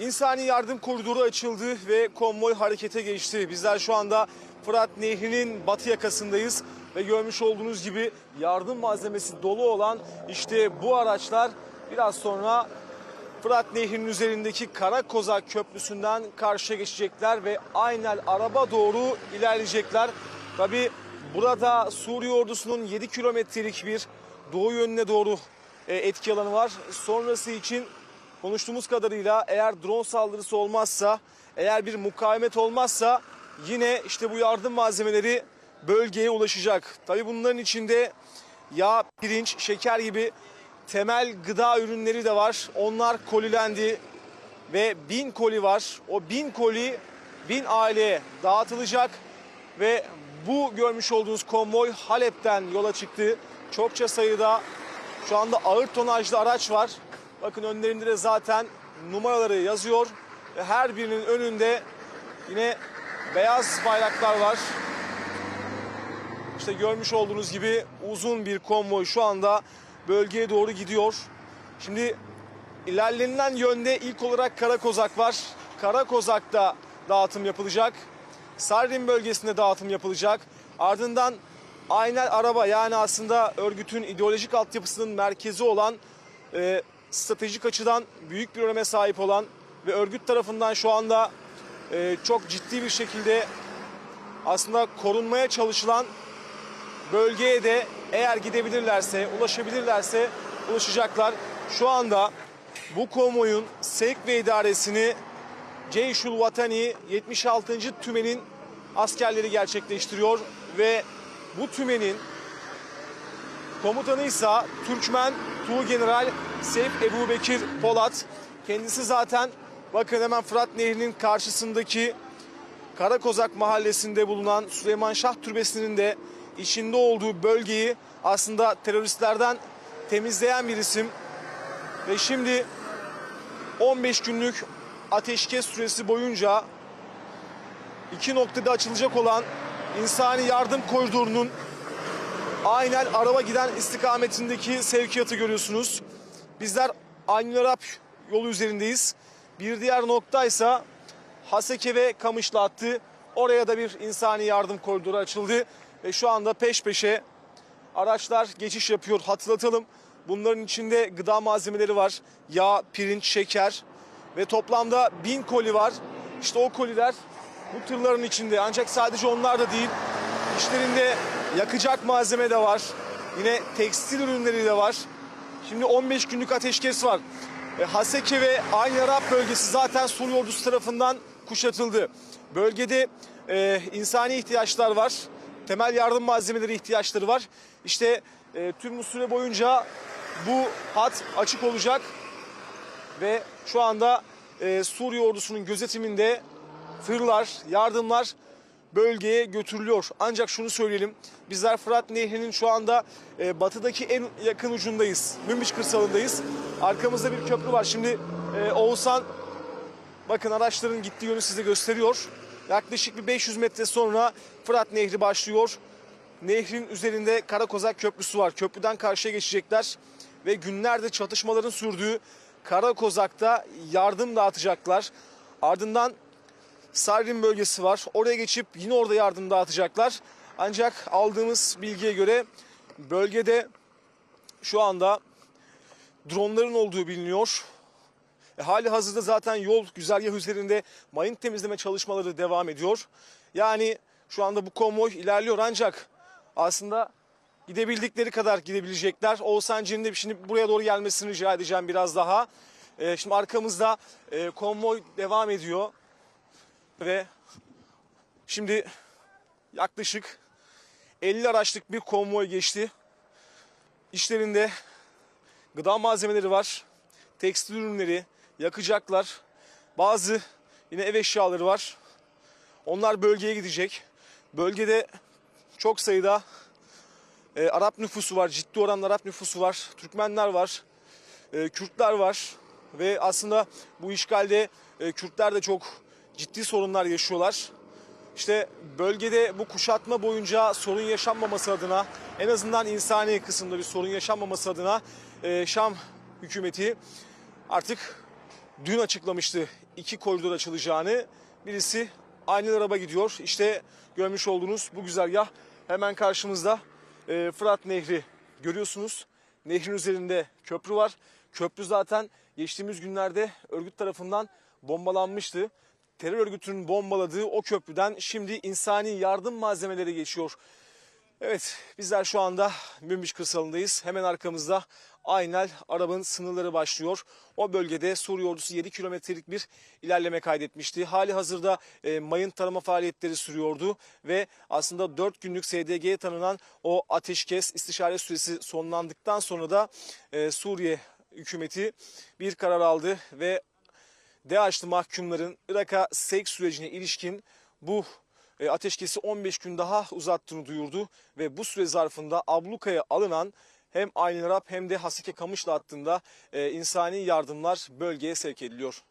İnsani yardım koridoru açıldı ve konvoy harekete geçti. Bizler şu anda Fırat Nehri'nin batı yakasındayız ve görmüş olduğunuz gibi yardım malzemesi dolu olan işte bu araçlar biraz sonra Fırat Nehri'nin üzerindeki Karakozak Köprüsü'nden karşıya geçecekler ve aynen araba doğru ilerleyecekler. Tabi burada Suriye ordusunun 7 kilometrelik bir doğu yönüne doğru e, etki alanı var. Sonrası için konuştuğumuz kadarıyla eğer drone saldırısı olmazsa, eğer bir mukavemet olmazsa yine işte bu yardım malzemeleri bölgeye ulaşacak. Tabi bunların içinde yağ, pirinç, şeker gibi temel gıda ürünleri de var. Onlar kolilendi ve bin koli var. O bin koli bin aileye dağıtılacak ve bu görmüş olduğunuz konvoy Halep'ten yola çıktı. Çokça sayıda şu anda ağır tonajlı araç var. Bakın önlerinde de zaten numaraları yazıyor. Ve her birinin önünde yine beyaz bayraklar var. İşte görmüş olduğunuz gibi uzun bir konvoy şu anda bölgeye doğru gidiyor. Şimdi ilerlenilen yönde ilk olarak Karakozak var. Karakozak'ta dağıtım yapılacak. Sardin bölgesinde dağıtım yapılacak. Ardından Aynel Araba yani aslında örgütün ideolojik altyapısının merkezi olan e, stratejik açıdan büyük bir öneme sahip olan ve örgüt tarafından şu anda e, çok ciddi bir şekilde aslında korunmaya çalışılan bölgeye de eğer gidebilirlerse, ulaşabilirlerse ulaşacaklar. Şu anda bu konvoyun sevk ve idaresini Ceyşul Vatani 76. Tümen'in askerleri gerçekleştiriyor ve bu tümenin komutanı ise Türkmen Tuğgeneral Seyf Ebu Bekir Polat. Kendisi zaten bakın hemen Fırat Nehri'nin karşısındaki Karakozak mahallesinde bulunan Süleyman Şah Türbesi'nin de içinde olduğu bölgeyi aslında teröristlerden temizleyen bir isim. Ve şimdi 15 günlük ateşkes süresi boyunca iki noktada açılacak olan insani yardım koridorunun aynen araba giden istikametindeki sevkiyatı görüyorsunuz. Bizler Aynı Arap yolu üzerindeyiz. Bir diğer noktaysa Haseke ve Kamışlı hattı. Oraya da bir insani yardım koridoru açıldı. Ve şu anda peş peşe araçlar geçiş yapıyor. Hatırlatalım bunların içinde gıda malzemeleri var. Yağ, pirinç, şeker ve toplamda bin koli var. İşte o koliler bu tırların içinde. Ancak sadece onlar da değil. İşlerinde yakacak malzeme de var. Yine tekstil ürünleri de var. Şimdi 15 günlük ateşkes var. E, ve Ayn Arap bölgesi zaten Suriye ordusu tarafından kuşatıldı. Bölgede e, insani ihtiyaçlar var. Temel yardım malzemeleri ihtiyaçları var. İşte e, tüm bu süre boyunca bu hat açık olacak ve şu anda e, Suriye ordusunun gözetiminde tırlar, yardımlar bölgeye götürülüyor. Ancak şunu söyleyelim. Bizler Fırat Nehri'nin şu anda e, batıdaki en yakın ucundayız. Münbiç kırsalındayız. Arkamızda bir köprü var. Şimdi e, Oğuzhan bakın araçların gittiği yönü size gösteriyor. Yaklaşık bir 500 metre sonra Fırat Nehri başlıyor. Nehrin üzerinde Karakozak Köprüsü var. Köprüden karşıya geçecekler ve günlerde çatışmaların sürdüğü Karakozak'ta yardım dağıtacaklar. Ardından Sarrin bölgesi var. Oraya geçip yine orada yardım dağıtacaklar. Ancak aldığımız bilgiye göre bölgede şu anda dronların olduğu biliniyor. E, hali hazırda zaten yol güzergah üzerinde mayın temizleme çalışmaları devam ediyor. Yani şu anda bu konvoy ilerliyor ancak aslında gidebildikleri kadar gidebilecekler. Oğuzhan Cin'in de şimdi buraya doğru gelmesini rica edeceğim biraz daha. E, şimdi arkamızda e, konvoy devam ediyor ve şimdi yaklaşık 50 araçlık bir konvoy geçti. İşlerinde gıda malzemeleri var, tekstil ürünleri, yakacaklar, bazı yine ev eşyaları var. Onlar bölgeye gidecek. Bölgede çok sayıda e, Arap nüfusu var, ciddi oranda Arap nüfusu var, Türkmenler var, e, Kürtler var ve aslında bu işgalde e, Kürtler de çok ciddi sorunlar yaşıyorlar. İşte bölgede bu kuşatma boyunca sorun yaşanmaması adına en azından insani kısımda bir sorun yaşanmaması adına e, Şam hükümeti artık dün açıklamıştı iki koridor açılacağını. Birisi aynı araba gidiyor. İşte görmüş olduğunuz bu güzergah hemen karşımızda e, Fırat Nehri görüyorsunuz. Nehrin üzerinde köprü var. Köprü zaten geçtiğimiz günlerde örgüt tarafından bombalanmıştı. Terör örgütünün bombaladığı o köprüden şimdi insani yardım malzemeleri geçiyor. Evet bizler şu anda Münbiş kırsalındayız. Hemen arkamızda Aynel Arap'ın sınırları başlıyor. O bölgede Suriye ordusu 7 kilometrelik bir ilerleme kaydetmişti. Hali hazırda e, mayın tarama faaliyetleri sürüyordu ve aslında 4 günlük SDG'ye tanınan o ateşkes istişare süresi sonlandıktan sonra da e, Suriye hükümeti bir karar aldı ve DAEŞ'li mahkumların Irak'a sevk sürecine ilişkin bu e, ateşkesi 15 gün daha uzattığını duyurdu ve bu süre zarfında ablukaya alınan hem Aylin Arap hem de Hasike Kamışlı hattında e, insani yardımlar bölgeye sevk ediliyor.